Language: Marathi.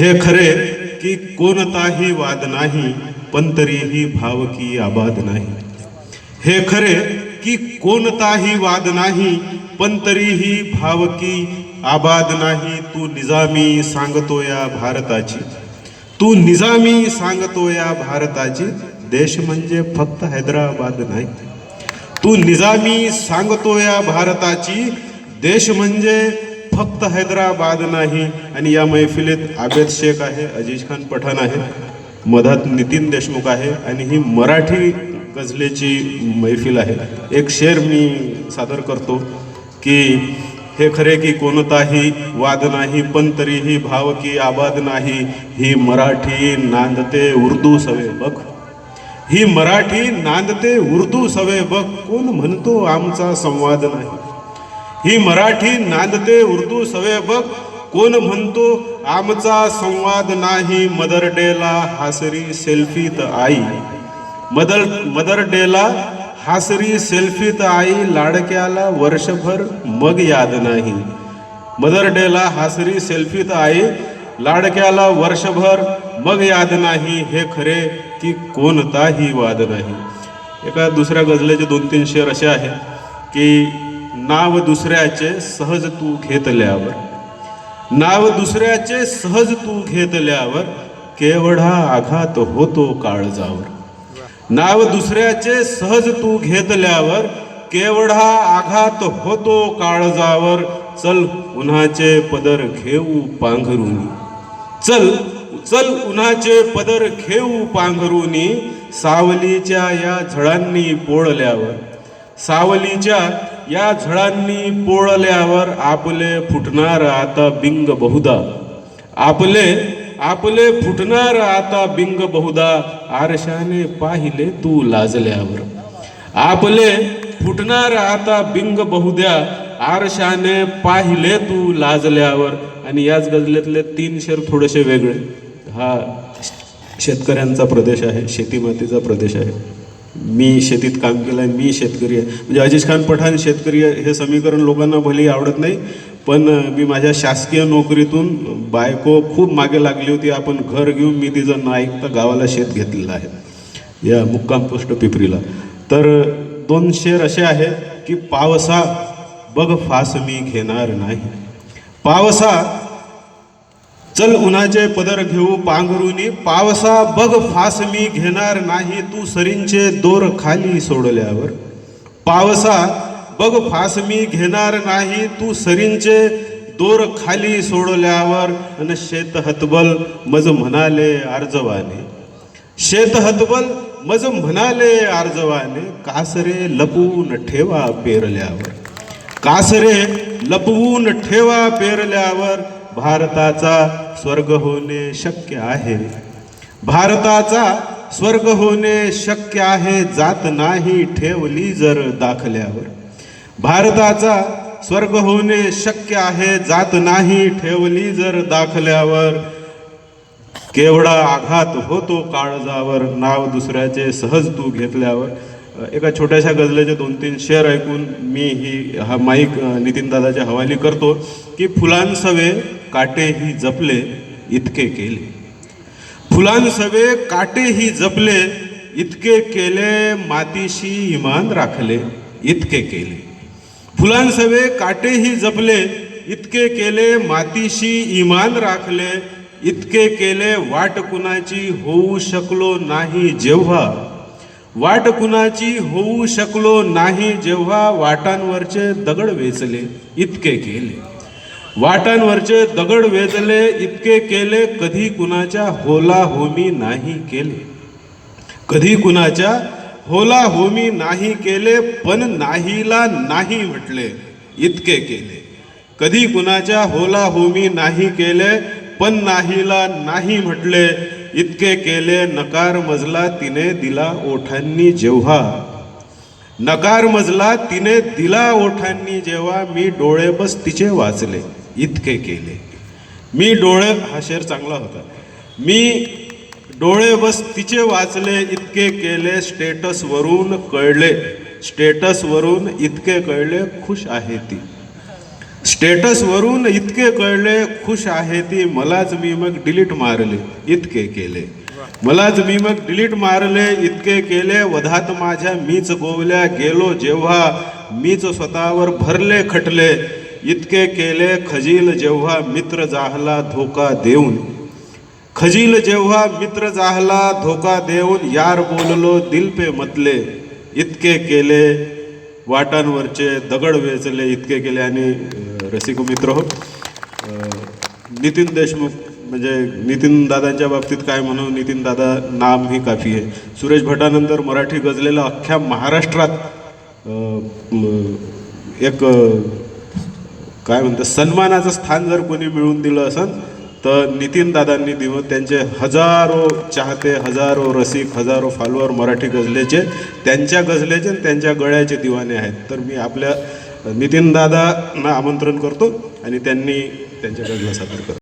हे खरे की कोणताही वाद नाही पण तरीही भावकी आबाद नाही. हे खरे की कोणताही वाद नाही पण तरीही भावकी आबाद नाही तू निजामी सांगतो या भारताची. तू निजामी सांगतो या भारताची देश म्हणजे फक्त हैदराबाद नाही. तू निजामी सांगतो या भारताची देश म्हणजे फक्त हैदराबाद नाही आणि या मैफिलीत आबेद शेख आहे अजीज खान पठाण आहे मधात नितीन देशमुख आहे आणि ही मराठी गझलेची मैफिल आहे. एक शेर मी सादर करतो की हे खरे की कोणताही वाद नाही पण तरीही भाव की आबाद नाही ही मराठी नांदते उर्दू सवे बघ. ही मराठी नांदते उर्दू सवे बघ कोण म्हणतो आमचा संवाद नाही. ही मराठी नांदते उर्दू सवे बघ. कोण म्हणतो आमचा संवाद नाही मदर डेला हासरी सेल्फीत आई. मदर मदर डेला हासरी सेल्फीत आई लाडक्याला वर्षभर मग याद नाही. मदर डेला हासरी सेल्फीत आई लाडक्याला वर्षभर मग याद नाही. हे खरे की कोणताही वाद नाही. एका दुसऱ्या गजलेचे दोन तीन शेर असे आहेत की नाव दुसऱ्याचे सहज तू घेतल्यावर. नाव दुसऱ्याचे सहज तू घेतल्यावर केवढा आघात होतो काळजावर. नाव दुसऱ्याचे सहज तू घेतल्यावर केवढा आघात होतो काळजावर. चल उन्हाचे पदर घेऊ पांघरुनी चल चल उन्हाचे पदर घेऊ पांघरुनी सावलीच्या या झळांनी पोळल्यावर सावलीच्या या झळांनी पोळल्यावर आपले फुटणार आता बिंग बहुदा आपले आपले फुटणार आता बिंग बहुदा आरशाने पाहिले तू लाजल्यावर. आपले फुटणार आता बिंग बहुद्या आरशाने पाहिले तू लाजल्यावर. आणि याच गजलेतले तीन शेर थोडेसे वेगळे. हा शेतकऱ्यांचा प्रदेश आहे शेतीमातीचा प्रदेश आहे. मी शेतीत काम केलं आहे मी शेतकरी आहे. म्हणजे अजिज खान पठाण शेतकरी आहे हे समीकरण लोकांना भलेही आवडत नाही पण मी माझ्या शासकीय नोकरीतून बायको खूप मागे लागली होती. आपण घर घेऊन मी तिचं ना ऐकता गावाला शेत घेतलेलं आहे या मुक्काम पोस्ट पिपरीला. तर दोन शेर असे आहेत की पावसा बघ फास मी घेणार नाही. पावसा चल उन्हाचे पदर घेऊ पांघरुनी पावसा बघ फास मी घेणार नाही तू सरींचे दोर खाली सोडल्यावर. पावसा बघ फास मी घेणार नाही तू सरींचे दोर खाली सोडल्यावर. अन शेत हतबल मज म्हणाले आर्जवाने. शेत हतबल मज म्हणाले आर्जवाने कासरे लपवून ठेवा पेरल्यावर. कासरे लपवून ठेवा पेरल्यावर भारताचा स्वर्ग होणे शक्य आहे. भारताचा स्वर्ग होणे शक्य आहे जात नाही ठेवली जर दाखल्यावर. भारताचा स्वर्ग होणे शक्य आहे जात नाही ठेवली जर दाखल्यावर. केवढा आघात होतो काळजावर नाव दुसऱ्याचे सहज तू घेतल्यावर. एका छोट्याशा गजलेचे दोन तीन शेर ऐकून मी ही हा माईक नितीन दादाच्या हवाली करतो की फुलांसवे काटेही जपले इतके केले. फुलांसवे काटेही जपले इतके केले मातीशी इमान राखले इतके केले. फुलांसवे काटेही जपले इतके केले मातीशी इमान राखले इतके केले वाट कुणाची होऊ शकलो नाही जेव्हा. वाट कुणाची होऊ शकलो नाही जेव्हा वाटांवरचे दगड वेचले इतके केले. वाटांवरचे दगड वेचले इतके केले कधी कुणाच्या होला होमी नाही केले. कधी कुणाच्या होला होमी नाही केले पण नाहीला नाही म्हटले इतके केले. कधी कुणाच्या होला होमी नाही केले पण नाहीला नाही म्हटले इतके केले नकार मजला तिने दिला ओठांनी जेव्हा. नकार मजला तिने दिला ओठांनी जेव्हा मी डोळे बस तिचे वाचले. इतके केले. मी डोळे हा शेर चांगला होता. मी डोळे बस तिचे वाचले इतके केले स्टेटसवरून कळले. स्टेटसवरून इतके कळले खुश आहे ती. स्टेटसवरून इतके कळले खुश आहे ती. मलाच मी मग डिलीट मारले इतके केले. मलाच मी मग डिलीट मारले इतके केले. वधात माझ्या मीच गोवल्या गेलो जेव्हा मीच स्वतःवर भरले खटले. इतके केले खजील जेव्हा मित्र जाहला धोका देऊन. खजील जेव्हा मित्र जाहला धोका देऊन यार बोललो दिल पे मतले. इतके केले वाटांवरचे दगड वेचले इतके केले आणि रसिक मित्र हो. नितीन देशमुख म्हणजे नितीन दादांच्या बाबतीत काय म्हणू नितीन दादा नाम ही काफी आहे. सुरेश भटानंतर मराठी गजलेलं अख्ख्या महाराष्ट्रात एक काय म्हणतात सन्मानाचं स्थान जर कोणी मिळवून दिलं असेल तर नितीन दादांनी दिवं त्यांचे हजारो चाहते हजारो रसिक हजारो फॉलोअर मराठी गझलेचे त्यांच्या गझलेचे आणि त्यांच्या गळ्याचे दिवाने आहेत. तर मी आपल्या नितीन दादांना आमंत्रण करतो आणि त्यांनी त्यांच्या गझला सादर करतो.